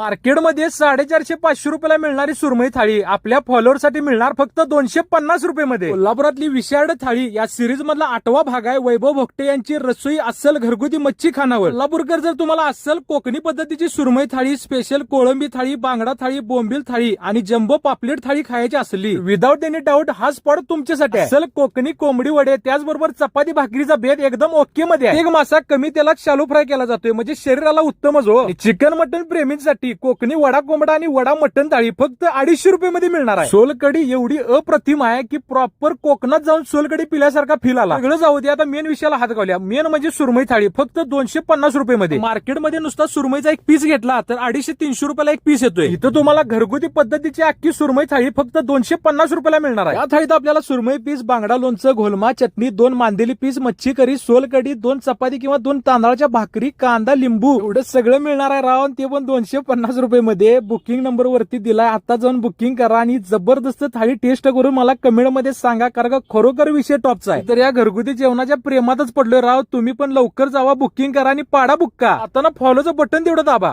मार्केटमध्ये साडेचारशे पाचशे रुपयाला मिळणारी सुरमई थाळी आपल्या फॉलोअरसाठी मिळणार फक्त दोनशे पन्नास रुपये मध्ये कोल्हापुरातली विशारड थाळी या सिरीज मधला आठवा भाग आहे वैभव भोगटे यांची रसोई अस्सल घरगुती मच्छी खानावर. कोल्हापूरकर जर तुम्हाला अस्सल कोकणी पद्धतीची सुरमई थाळी स्पेशल कोळंबी थाळी बांगडा थाळी बोंबील थाळी आणि जम्बो पापलेट थाळी खायची असली विदाऊट एनी डाऊट हा स्पॉट तुमच्यासाठी अस्सल कोकणी कोंबडी वडे त्याचबरोबर चपाती भाकरीचा भेद एकदम ओके मध्ये आहे. एक मासा कमी तेलात शालू फ्राय केला जातोय म्हणजे शरीराला उत्तमच हो चिकन मटन प्रेमींसाठी कोकणी वडा कोंबडा आणि वडा मटण थाळी फक्त अडीचशे रुपये मध्ये मिळणार आहे. सोलकडी एवढी अप्रतिम आहे की प्रॉपर कोकणात जाऊन सोलकडी पिल्यासारखा फील आला. सगळं जाऊ दे आता मेन विषयाला हात घालूया. मेन म्हणजे सुरमई थाळी फक्त दोनशे पन्नास रुपये मध्ये मार्केटमध्ये नुसता सुरमईचा एक पीस घेतला तर अडीचशे तीनशे रुपयाला एक पीस येतोय. इथं तुम्हाला घरगुती पद्धतीची अख्खी सुरमई थाळी फक्त दोनशे पन्नास रुपयाला मिळणार आहे. या थाळीत आपल्याला सुरमई पीस बांगडा लोणचं घोलमा चटणी दोन मांदेली पीस मच्छी करी सोलकडी दोन चपाती किंवा दोन तांदळाच्या भाकरी कांदा लिंबू. एवढं सगळं मिळणार आहे राव आणि ते पण दोनशे पन्नास पन्नास रुपयेमध्ये बुकिंग नंबरवरती दिलाय. आता जाऊन बुकिंग करा आणि जबरदस्त थाळी टेस्ट करून मला कमेंटमध्ये सांगा कारण का खरोखर विषय टॉपचा आहे. तर या घरगुती जेवणाच्या प्रेमातच पडलोय. राव तुम्ही पण लवकर जावा बुकिंग करा आणि पाडा बुक्का. आता ना फॉलोचं बटन तेवढं दाबा.